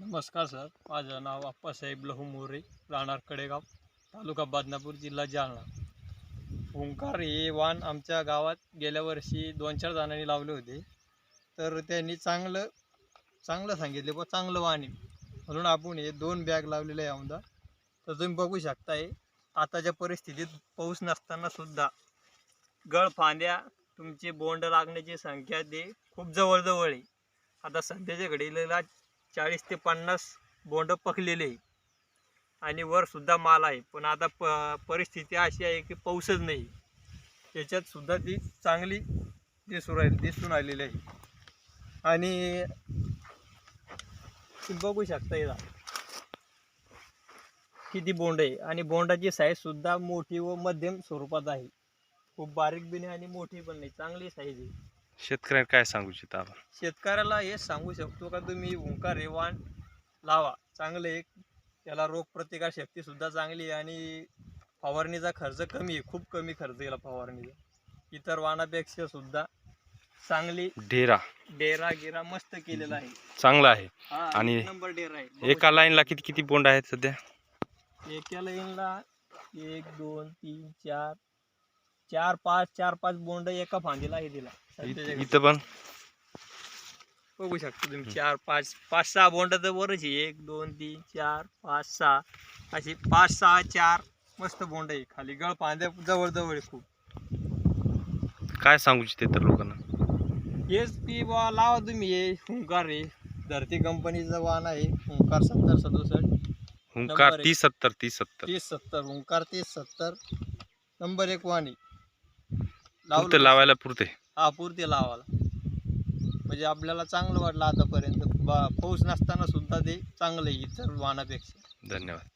नमस्कार सर. माझं नाव आप्पासाहेब लहू मोरे राहणार कडेगाव तालुका बदनापूर जिल्हा जालना. ओंकार हे वाण आमच्या गावात गेल्या वर्षी दोन चार जणांनी लावले होते. तर त्यांनी चांगलं चांगलं सांगितले व चांगलं वाण आहे. म्हणून आपण हे दोन बॅग लावलेले आहे आमदा तर तुम्ही बघू शकताय आताच्या परिस्थितीत पाऊस नसताना सुद्धा गळ फांद्या तुमची बोंड लागण्याची संख्या ते खूप जवळजवळ आहे. आता सध्याच्या घडीला चाळीस ते पन्नास बोंड पकलेले आहे. आणि वर सुद्धा माल आहे. पण आता प परिस्थिती अशी आहे की पाऊसच नाही. त्याच्यात सुद्धा ती चांगली दिसून राहील दिसून आलेली आहे. आणि तुम्ही बघू शकता इथं किती बोंड आहे. आणि बोंडाची साईज सुद्धा मोठी व मध्यम स्वरूपात आहे. खूप बारीक बी नाही आणि मोठी पण नाही. चांगली साईज आहे. शेतकऱ्यांना काय सांगू इच्छिता आपण? शेतकऱ्याला हे सांगू शकतो का तुम्ही ओंकार रेवाण लावा. चांगलं एक त्याला रोगप्रतिकार शक्ती सुद्धा चांगली आहे आणि फवारणीचा खर्च कमी आहे. खूप कमी खर्च याला फवारणीचा. इतर वाणापेक्षा सुद्धा चांगली ढेरा डेरा गिरा मस्त केलेला आहे. चांगला आहे. हा आणि एक नंबर डेरा आहे. एका लाईनला किती किती बोंड आहेत सध्या. एका लाईनला एक दोन तीन चार चार पाच चार पाच बोंड एका फांदीला आहे सध्याच्या इत- घडी. इथं पण? बघू शकता तुम्ही चार पाच पाच सहा बोंड तर वरच आहे. एक दोन तीन चार पाच सहा. अशी पाच सहा चार मस्त बोंड आहे. खाली गळ पांद्या जवळ जवळ आहे खूप. काय सांगू इच्छिते तर लोकांना? हेच की बा लावा तुम्ही हे हुंकार आहे. धरती कंपनीचं वाहन आहे. हुंकार सत्तर सदुसष्ट. हुंकार नंबर एक. तीस सत्तर तीस सत्तर. तीस सत्तर हुंकार तीस सत्तर. नंबर एक वाणी पुरते लावायला पुरते. हा पुरते लावायला. म्हणजे आपल्याला चांगलं वाटलं आतापर्यंत. बा पाऊस नसताना सुद्धा ते चांगलं आहे इतर वाहनापेक्षा. धन्यवाद.